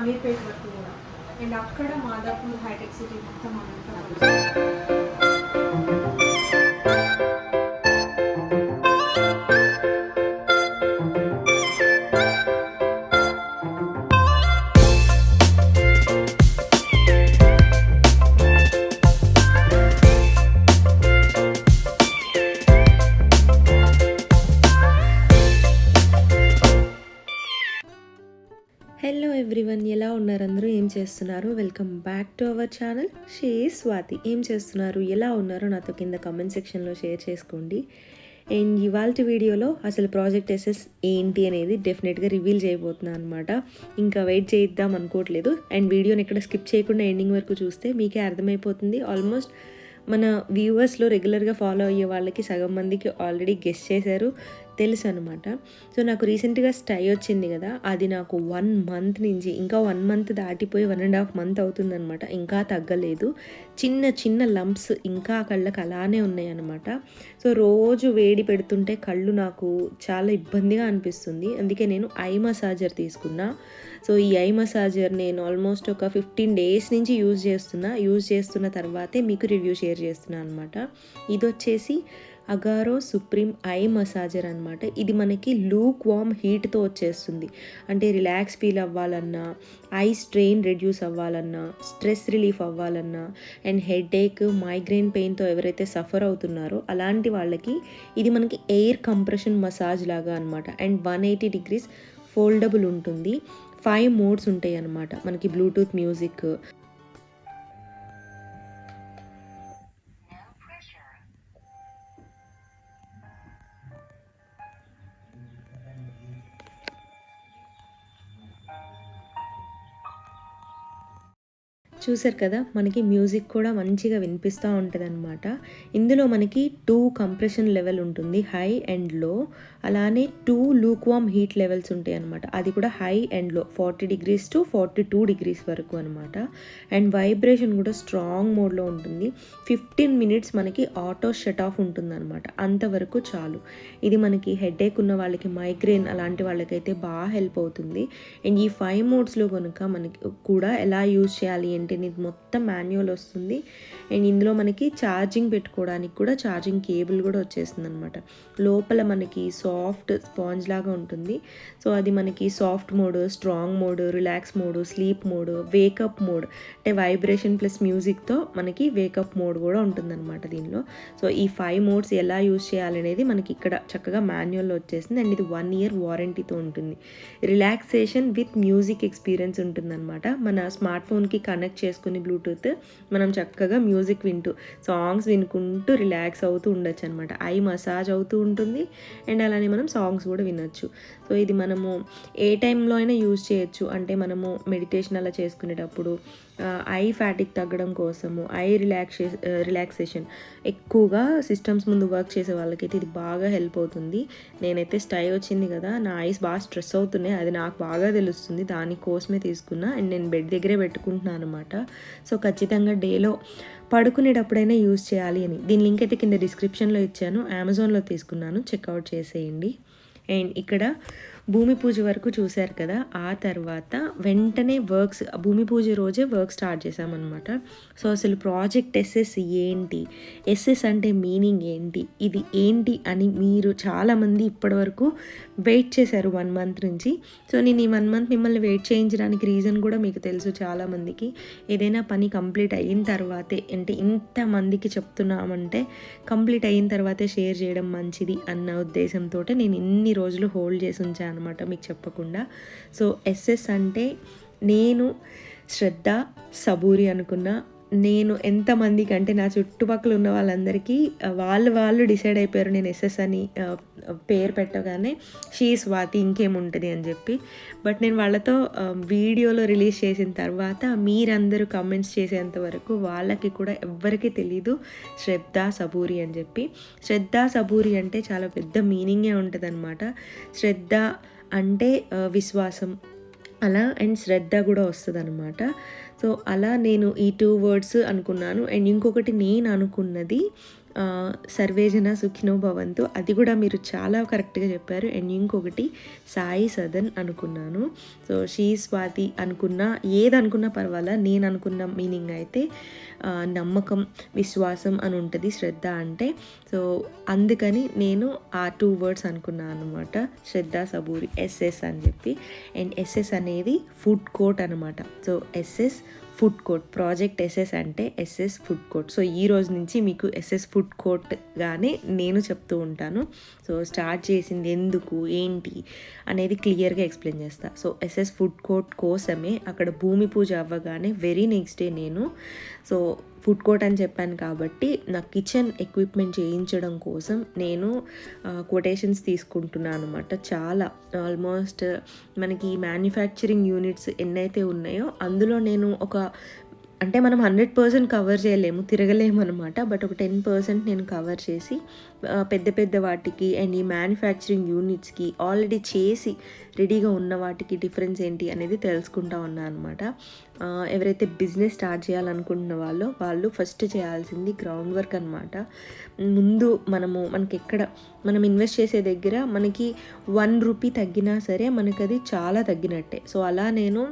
అమీర్పేట్ వరకు కూడా. అండ్ అక్కడ మాదాపూర్ హైటెక్ సిటీ మొత్తం అనంతరం ఉన్నారు అందరూ ఏం చేస్తున్నారు? Welcome back to our channel షే స్వాతి ఏం చేస్తున్నారు? ఎలా ఉన్నారో? నాతో కింద కమెంట్ సెక్షన్లో షేర్ చేసుకోండి. అండ్ ఇవాళ వీడియోలో అసలు ప్రాజెక్ట్ ఎస్ఎస్ ఏంటి అనేది డెఫినెట్గా రివీల్ చేయబోతున్నాను అనమాట ఇంకా వెయిట్ చేద్దాం అనుకోవట్లేదు. అండ్ వీడియోని ఎక్కడ స్కిప్ చేయకుండా ఎండింగ్ వరకు చూస్తే మీకే అర్థమైపోతుంది. ఆల్మోస్ట్ మన వ్యూవర్స్లో రెగ్యులర్గా ఫాలో అయ్యే వాళ్ళకి సగం మందికి ఆల్రెడీ గెస్ట్ చేశారు. తెలుసు అనమాట సో నాకు రీసెంట్గా స్టై వచ్చింది కదా అది నాకు వన్ మంత్ నుంచి ఇంకా వన్ మంత్ దాటిపోయి వన్ అండ్ హాఫ్ మంత్ అవుతుందనమాట. ఇంకా తగ్గలేదు. చిన్న చిన్న లంప్స్ ఇంకా కళ్ళకు అలానే ఉన్నాయి అనమాట సో రోజు వేడి పెడుతుంటే కళ్ళు నాకు చాలా ఇబ్బందిగా అనిపిస్తుంది. అందుకే నేను ఐ మసాజర్ తీసుకున్నా. సో ఈ ఐ మసాజర్ నేను ఆల్మోస్ట్ ఒక ఫిఫ్టీన్ డేస్ నుంచి యూజ్ చేస్తున్నా. యూజ్ చేస్తున్న తర్వాతే మీకు రివ్యూ షేర్ చేస్తున్నాను అనమాట. ఇది వచ్చేసి అగారో సుప్రీం ఐ మసాజర్ అనమాట ఇది మనకి లూక్ వామ్ హీట్తో వచ్చేస్తుంది. అంటే రిలాక్స్ ఫీల్ అవ్వాలన్నా ఐ స్ట్రెయిన్ రెడ్యూస్ అవ్వాలన్నా స్ట్రెస్ రిలీఫ్ అవ్వాలన్నా అండ్ హెడేక్ మైగ్రెయిన్ పెయిన్తో ఎవరైతే సఫర్ అవుతున్నారో అలాంటి వాళ్ళకి ఇది మనకి ఎయిర్ కంప్రెషన్ మసాజ్ లాగా అనమాట and one eighty degrees foldable ఉంటుంది. ఫైవ్ మోడ్స్ ఉంటాయి అన్నమాట మనకి బ్లూటూత్ మ్యూజిక్ చూసారు కదా మనకి మ్యూజిక్ కూడా మంచిగా వినిపిస్తూ ఉంటుంది అనమాట ఇందులో మనకి టూ కంప్రెషన్ లెవెల్ ఉంటుంది హై అండ్లో. అలానే టూ లూక్వామ్ హీట్ లెవెల్స్ ఉంటాయి అనమాట అది కూడా high అండ్లో forty degrees to forty two degrees వరకు అనమాట అండ్ వైబ్రేషన్ కూడా స్ట్రాంగ్ మోడ్లో ఉంటుంది. ఫిఫ్టీన్ మినిట్స్ మనకి ఆటో షట్ ఆఫ్ ఉంటుంది అనమాట అంతవరకు చాలు. ఇది మనకి హెడేక్ ఉన్న వాళ్ళకి మైగ్రేన్ అలాంటి వాళ్ళకైతే బాగా హెల్ప్ అవుతుంది. అండ్ ఈ ఫైవ్ మోడ్స్లో కనుక మనకి కూడా ఎలా యూజ్ చేయాలి అంటే ఇది మొత్తం మాన్యువల్ వస్తుంది. అండ్ ఇందులో మనకి ఛార్జింగ్ పెట్టుకోవడానికి కూడా ఛార్జింగ్ కేబుల్ కూడా వచ్చేస్తుంది అనమాట లోపల మనకి సాఫ్ట్ స్పాంజ్ లాగా ఉంటుంది. సో అది మనకి soft mode strong mode relax mode sleep mode wake up mode అంటే వైబ్రేషన్ ప్లస్ మ్యూజిక్తో మనకి వేకప్ మోడ్ కూడా ఉంటుందన్నమాట దీనిలో. సో ఈ ఫైవ్ మోడ్స్ ఎలా యూజ్ చేయాలనేది మనకి ఇక్కడ చక్కగా మాన్యువల్లో వచ్చేసింది అండ్ ఇది వన్ ఇయర్ వారంటీతో ఉంటుంది. రిలాక్సేషన్ విత్ మ్యూజిక్ ఎక్స్పీరియన్స్ ఉంటుందన్నమాట. మన స్మార్ట్ ఫోన్కి కనెక్ట్ చేసుకుని బ్లూటూత్ మనం చక్కగా మ్యూజిక్ వింటూ సాంగ్స్ వినుకుంటూ రిలాక్స్ అవుతూ ఉండొచ్చు అనమాట ఐ మసాజ్ అవుతూ ఉంటుంది. అండ్ అలానే మనం సాంగ్స్ కూడా వినొచ్చు. సో ఇది మనము ఏ టైంలో అయినా యూజ్ చేయొచ్చు. అంటే మనము మెడిటేషన్ అలా చేసుకునేటప్పుడు ఐ ఫ్యాటిక్ తగ్గడం కోసము ఐ రిలాక్సే రిలాక్సేషన్ ఎక్కువగా సిస్టమ్స్ ముందు వర్క్ చేసే వాళ్ళకైతే ఇది బాగా హెల్ప్ అవుతుంది. నేనైతే స్టై వచ్చింది కదా నా ఐస్ బాగా స్ట్రెస్ అవుతున్నాయి అది నాకు బాగా తెలుస్తుంది దానికోసమే తీసుకున్నా అండ్ నేను బెడ్ దగ్గరే పెట్టుకుంటున్నాను అనమాట సో ఖచ్చితంగా డేలో పడుకునేటప్పుడైనా యూజ్ చేయాలి అని. దీని లింక్ అయితే కింద డిస్క్రిప్షన్లో ఇచ్చాను అమెజాన్లో తీసుకున్నాను చెక్అవుట్ చేసేయండి. అండ్ ఇక్కడ భూమి పూజ వరకు చూశారు కదా ఆ తర్వాత వెంటనే వర్క్స్ భూమి పూజ రోజే వర్క్ స్టార్ట్ చేసామన్నమాట సో అసలు ప్రాజెక్ట్ ఎస్ఎస్ ఏంటి? ఎస్ఎస్ అంటే మీనింగ్ ఏంటి? ఇది ఏంటి అని మీరు చాలామంది ఇప్పటివరకు వెయిట్ చేశారు వన్ మంత్ నుంచి. సో నేను ఈ వన్ మంత్ మిమ్మల్ని వెయిట్ చేయించడానికి రీజన్ కూడా మీకు తెలుసు చాలామందికి. ఏదైనా పని కంప్లీట్ అయిన తర్వాతే అంటే ఇంతమందికి చెప్తున్నామంటే కంప్లీట్ అయిన తర్వాతే షేర్ చేయడం మంచిది అన్న ఉద్దేశంతో నేను ఇన్ని రోజులు హోల్డ్ చేసి ఉంచాను. అనమాట మీకు చెప్పకుండా. సో ఎస్ఎస్ అంటే నేను శ్రద్ధ సబూరి అనుకున్న నేను ఎంతమందికి అంటే నా చుట్టుపక్కల ఉన్న వాళ్ళందరికీ వాళ్ళు వాళ్ళు డిసైడ్ అయిపోయారు నేను ఎస్ఎస్ అని పేరు పెట్టగానే షీ స్వాతి ఇంకేముంటుంది అని చెప్పి. బట్ నేను వాళ్ళతో వీడియోలో రిలీజ్ చేసిన తర్వాత మీరందరూ కమెంట్స్ చేసేంత వరకు వాళ్ళకి కూడా ఎవ్వరికీ తెలీదు శ్రద్ధ సబూరి అని చెప్పి. శ్రద్ధ సబూరి అంటే చాలా పెద్ద మీనింగే ఉంటుంది శ్రద్ధ అంటే విశ్వాసం. అలా అండ్ శ్రద్ధ కూడా వస్తుంది అనమాట సో అలా నేను ఈ టూ వర్డ్స్ అనుకున్నాను. అండ్ ఇంకొకటి నేను అనుకున్నది సర్వేజన సుఖినో భవంతు. అది కూడా మీరు చాలా కరెక్ట్గా చెప్పారు. అండ్ ఇంకొకటి సాయి సదన్ అనుకున్నాను. సో షీ స్వాతి అనుకున్నా ఏది అనుకున్నా పర్వాలా నేను అనుకున్న మీనింగ్ అయితే నమ్మకం విశ్వాసం అని ఉంటుంది శ్రద్ధ అంటే. సో అందుకని నేను ఆ టూ వర్డ్స్ అనుకున్నాను అనమాట శ్రద్ధ సబూరి ఎస్ఎస్ అని చెప్పి. అండ్ ఎస్ఎస్ అనేది ఫుడ్ కోర్ట్ అనమాట so SS food court project SS అంటే ఎస్ఎస్ ఫుడ్ కోర్ట్. సో ఈ రోజు నుంచి మీకు ఎస్ఎస్ ఫుడ్ కోర్ట్గానే నేను చెప్తూ ఉంటాను. సో స్టార్ట్ చేసింది ఎందుకు ఏంటి అనేది క్లియర్గా ఎక్స్ప్లెయిన్ చేస్తా. సో ఎస్ఎస్ ఫుడ్ కోర్ట్ కోసమే అక్కడ భూమి పూజ అవ్వగానే వెరీ నెక్స్ట్ డే నేను. సో ఫుడ్ కోర్ట్ అని చెప్పాను కాబట్టి నా కిచెన్ ఎక్విప్మెంట్ చేయించడం కోసం నేను కొటేషన్స్ తీసుకుంటున్నాను అనమాట చాలా ఆల్మోస్ట్ మనకి మ్యానుఫ్యాక్చరింగ్ యూనిట్స్ ఎన్నైతే ఉన్నాయో అందులో నేను ఒక అంటే మనం హండ్రెడ్ పర్సెంట్ కవర్ చేయలేము తిరగలేము అనమాట బట్ ఒక టెన్ పర్సెంట్ నేను కవర్ చేసి పెద్ద పెద్ద వాటికి అండ్ ఈ మ్యానుఫ్యాక్చరింగ్ యూనిట్స్కి ఆల్రెడీ చేసి రెడీగా ఉన్న వాటికి డిఫరెన్స్ ఏంటి అనేది తెలుసుకుంటా ఉన్నా అనమాట ఎవరైతే బిజినెస్ స్టార్ట్ చేయాలనుకుంటున్న వాళ్ళో వాళ్ళు ఫస్ట్ చేయాల్సింది గ్రౌండ్ వర్క్ అనమాట ముందు మనము మనకి ఎక్కడ మనం ఇన్వెస్ట్ చేసే దగ్గర మనకి వన్ రూపీ తగ్గినా సరే మనకి అది చాలా తగ్గినట్టే. సో అలా నేను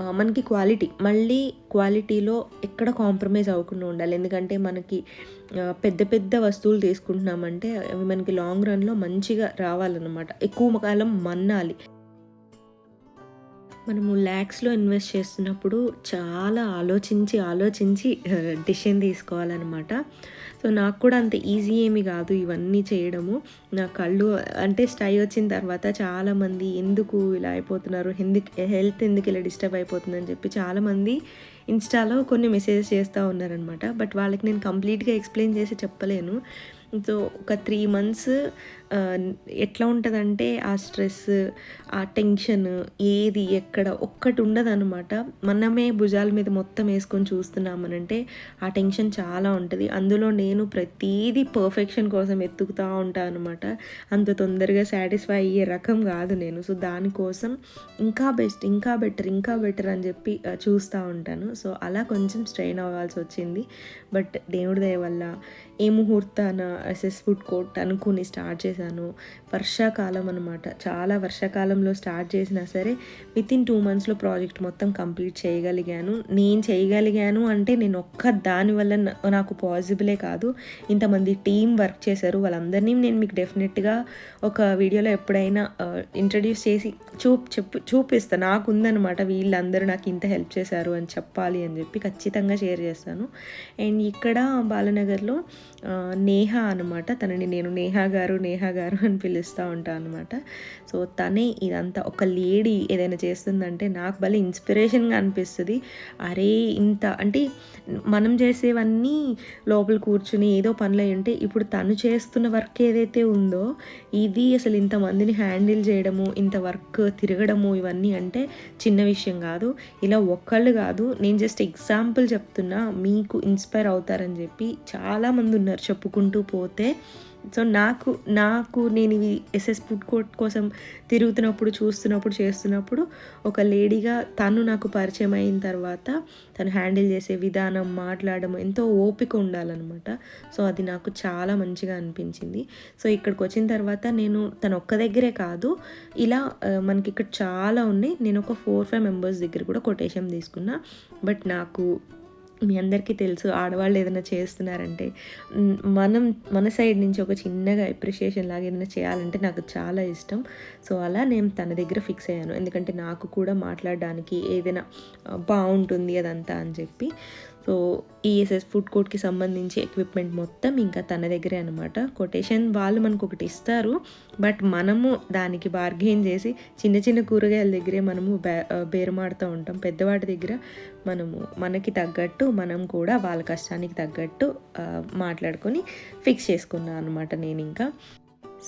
మనకి క్వాలిటీ మళ్ళీ క్వాలిటీలో ఎక్కడ కాంప్రమైజ్ అవ్వకుండా ఉండాలి. ఎందుకంటే మనకి పెద్ద పెద్ద వస్తువులు తీసుకుంటున్నామంటే అవి మనకి లాంగ్ రన్లో మంచిగా రావాలన్నమాట. ఎక్కువ కాలం మన్నాలి. మనము ల్యాక్స్లో ఇన్వెస్ట్ చేస్తున్నప్పుడు చాలా ఆలోచించి ఆలోచించి డిసిషన్ తీసుకోవాలన్నమాట. సో నాకు కూడా అంత ఈజీ ఏమి కాదు ఇవన్నీ చేయడము. నా కళ్ళు అంటే స్టై వచ్చిన తర్వాత చాలామంది ఎందుకు ఇలా అయిపోతున్నారు? ఎందుకు హెల్త్ ఎందుకు ఇలా డిస్టర్బ్ అయిపోతుందని చెప్పి చాలామంది ఇన్స్టాలో కొన్ని మెసేజెస్ చేస్తూ ఉన్నారనమాట బట్ వాళ్ళకి నేను కంప్లీట్గా ఎక్స్ప్లెయిన్ చేసి చెప్పలేను. సో ఒక త్రీ మంత్స్ ఎట్లా ఉంటుందంటే ఆ స్ట్రెస్ ఆ టెన్షన్ ఏది ఎక్కడ ఒక్కటి ఉండదన్నమాట. మనమే భుజాల మీద మొత్తం వేసుకొని చూస్తున్నామనంటే ఆ టెన్షన్ చాలా ఉంటుంది. అందులో నేను ప్రతీది పర్ఫెక్షన్ కోసం ఎత్తుకుతూ ఉంటాను అనమాట అంత తొందరగా సాటిస్ఫై అయ్యే రకం కాదు నేను. సో దానికోసం ఇంకా బెస్ట్ ఇంకా బెటర్ ఇంకా బెటర్ అని చెప్పి చూస్తూ ఉంటాను. సో అలా కొంచెం స్ట్రెయిన్ అవ్వాల్సి వచ్చింది. బట్ దేవుడి దయ వల్ల ఏ ముహూర్తాన ఎస్ఎస్ ఫుడ్ కోర్ట్ అనుకుని స్టార్ట్ చేశాను. వర్షాకాలం అనమాట చాలా వర్షాకాలంలో స్టార్ట్ చేసినా సరే విత్ ఇన్ టూ మంత్స్లో ప్రాజెక్ట్ మొత్తం కంప్లీట్ చేయగలిగాను. నేను చేయగలిగాను అంటే నేను ఒక్క దానివల్ల నా- నాకు పాసిబులే కాదు. ఇంతమంది టీం వర్క్ చేశారు. వాళ్ళందరినీ నేను మీకు డెఫినెట్గా ఒక వీడియోలో ఎప్పుడైనా ఇంట్రడ్యూస్ చేసి చూప్ చెప్పు చూపిస్తాను నాకు ఉందన్నమాట వీళ్ళందరూ నాకు ఇంత హెల్ప్ చేశారు అని చెప్పాలి అని చెప్పి ఖచ్చితంగా షేర్ చేస్తాను. అండ్ ఇక్కడ బాలనగర్లో నేహ అనమాట తనని నేను నేహా గారు నేహా గారు అని పిలుస్తూ ఉంటాను అనమాట సో తనే ఇదంతా ఒక లేడీ ఏదైనా చేస్తుందంటే నాకు భలే ఇన్స్పిరేషన్గా అనిపిస్తుంది. అరే ఇంత అంటే మనం చేసేవన్నీ లోపల కూర్చుని ఏదో పనులు ఉంటే ఇప్పుడు తను చేస్తున్న వర్క్ ఏదైతే ఉందో ఇది అసలు ఇంతమందిని హ్యాండిల్ చేయడము ఇంత వర్క్ తిరగడము ఇవన్నీ అంటే చిన్న విషయం కాదు. ఇలా ఒక్కళ్ళు కాదు. నేను జస్ట్ ఎగ్జాంపుల్ చెప్తున్నా మీకు ఇన్స్పైర్ అవుతారని చెప్పి చాలామంది ఉన్నారు చెప్పుకుంటూ పోతే సో నాకు నాకు నేను ఇవి ఎస్ఎస్ ఫుడ్ కోర్ట్ కోసం తిరుగుతున్నప్పుడు చూస్తున్నప్పుడు చేస్తున్నప్పుడు ఒక లేడీగా తను నాకు పరిచయం అయిన తర్వాత తను హ్యాండిల్ చేసే విధానం మాట్లాడడం ఎంతో ఓపిక ఉండాలన్నమాట. సో అది నాకు చాలా మంచిగా అనిపించింది. సో ఇక్కడికి వచ్చిన తర్వాత నేను తను ఒక్క దగ్గరే కాదు ఇలా మనకి ఇక్కడ చాలా ఉన్నాయి. నేను ఒక ఫోర్ ఫైవ్ మెంబర్స్ దగ్గర కూడా కొటేషన్ తీసుకున్నా. బట్ నాకు మీ అందరికీ తెలుసు ఆడవాళ్ళు ఏదైనా చేస్తున్నారంటే మనం మన సైడ్ నుంచి ఒక చిన్నగా అప్రిషియేషన్ లాగా ఏదైనా చేయాలంటే నాకు చాలా ఇష్టం. సో అలా నేను తన దగ్గర ఫిక్స్ అయ్యాను. ఎందుకంటే నాకు కూడా మాట్లాడడానికి ఏదైనా బాగుంటుంది అదంతా అని చెప్పి. సో ఈఎస్ఎస్ ఫుడ్ కోర్ట్కి సంబంధించి ఎక్విప్మెంట్ మొత్తం ఇంకా తన దగ్గరే అనమాట కొటేషన్ వాళ్ళు మనకు ఒకటి ఇస్తారు. బట్ మనము దానికి బార్గెయిన్ చేసి చిన్న చిన్న కూరగాయల దగ్గరే మనము బే బేరమాడుతూ ఉంటాం. పెద్దవాటి దగ్గర మనము మనకి తగ్గట్టు మనం కూడా వాళ్ళ కష్టానికి తగ్గట్టు మాట్లాడుకొని ఫిక్స్ చేసుకున్నాను అనమాట నేను ఇంకా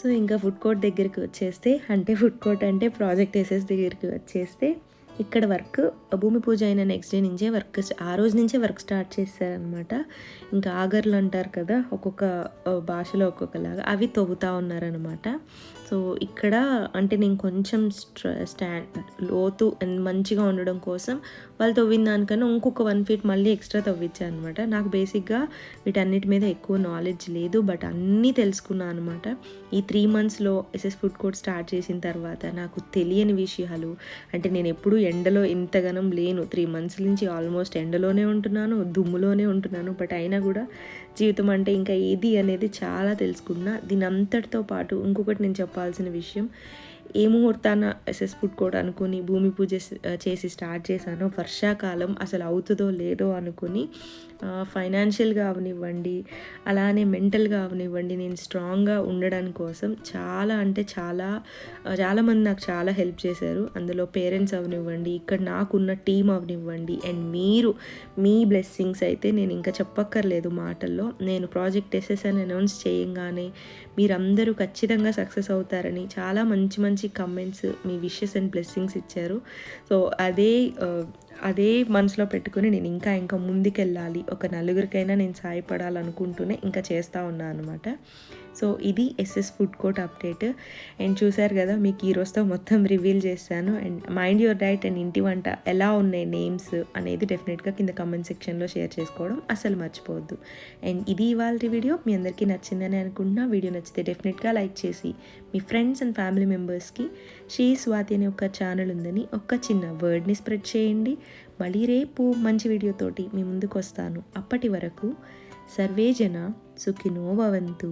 సో ఇంకా ఫుడ్ కోర్ట్ దగ్గరికి వచ్చేస్తే అంటే ఫుడ్ కోర్ట్ అంటే ప్రాజెక్ట్ ఎస్ఎస్ దగ్గరికి వచ్చేస్తే ఇక్కడ వర్క్ భూమి పూజ అయిన నెక్స్ట్ డే నుంచే వర్క్ ఆ రోజు నుంచే వర్క్ స్టార్ట్ చేశారనమాట ఇంకా ఆగర్లు అంటారు కదా ఒక్కొక్క భాషలో ఒక్కొక్కలాగా అవి తవ్వుతూ ఉన్నారనమాట సో ఇక్కడ అంటే నేను కొంచెం స్టాండ్ లోతు అండ్ మంచిగా ఉండడం కోసం వాళ్ళు తవ్విన దానికన్నా ఇంకొక వన్ ఫీట్ మళ్ళీ ఎక్స్ట్రా తవ్వించాను అనమాట నాకు బేసిక్గా వీటన్నిటి మీద ఎక్కువ నాలెడ్జ్ లేదు బట్ అన్నీ తెలుసుకున్నాను అనమాట ఈ త్రీ మంత్స్లో ఎస్ఎస్ ఫుడ్ కోర్ట్ స్టార్ట్ చేసిన తర్వాత నాకు తెలియని విషయాలు అంటే నేను ఎప్పుడూ ఎండలో ఇంతగానం లేను. త్రీ మంత్స్ నుంచి ఆల్మోస్ట్ ఎండలోనే ఉంటున్నాను దుమ్ములోనే ఉంటున్నాను బట్ అయినా కూడా జీవితం అంటే ఇంకా ఏది అనేది చాలా తెలుసుకున్నా. దీని అంతటితో పాటు ఇంకొకటి నేను చెప్పాలి చెప్పాల్సిన విషయం. ఏ ముహూర్తాన ఎస్ఎస్ ఫుడ్ అనుకుని భూమి పూజ చేసి స్టార్ట్ చేశానో. వర్షాకాలం అసలు అవుతుందో లేదో అనుకుని ఫైనాన్షియల్గా అవనివ్వండి అలానే మెంటల్గా అవనివ్వండి నేను స్ట్రాంగ్గా ఉండడం కోసం చాలా అంటే చాలా చాలామంది నాకు చాలా హెల్ప్ చేశారు. అందులో పేరెంట్స్ అవనివ్వండి ఇక్కడ నాకున్న టీం అవనివ్వండి అండ్ మీరు మీ బ్లెస్సింగ్స్ అయితే నేను ఇంకా చెప్పక్కర్లేదు మాటల్లో. నేను ప్రాజెక్ట్ ఎస్ఎస్ అని అనౌన్స్ చేయంగానే మీరందరూ ఖచ్చితంగా సక్సెస్ అవుతారని చాలా మంచి మంచి మంచి కమెంట్స్ మీ విషెస్ అండ్ బ్లెస్సింగ్స్ ఇచ్చారు. సో అదే uh, అదే మనసులో పెట్టుకుని నేను ఇంకా ఇంకా ముందుకెళ్ళాలి. ఒక నలుగురికైనా నేను సాయపడాలనుకుంటూనే ఇంకా చేస్తూ ఉన్నాను అనమాట సో ఇది SS food court update. And చూసారు కదా మీకు ఈ రోజుతో మొత్తం రివీల్ చేశాను. And mind your diet and ఇంటి వంట ఎలా ఉన్నాయి నేమ్స్ అనేది డెఫినెట్గా కింద కమెంట్ సెక్షన్లో షేర్ చేసుకోవడం అసలు మర్చిపోవద్దు. అండ్ ఇది ఇవాళ వీడియో. మీ అందరికీ నచ్చిందని అనుకుంటున్నా. వీడియో నచ్చితే డెఫినెట్గా లైక్ చేసి మీ ఫ్రెండ్స్ అండ్ ఫ్యామిలీ మెంబర్స్కి. షీ స్వాతి అనే ఒక ఛానల్ ఉందని ఒక చిన్న వర్డ్ని స్ప్రెడ్ చేయండి. మళ్ళీ రేపు మంచి వీడియోతోటి మీ ముందుకు వస్తాను అప్పటి వరకు సర్వే జన సుఖినో భవంతు.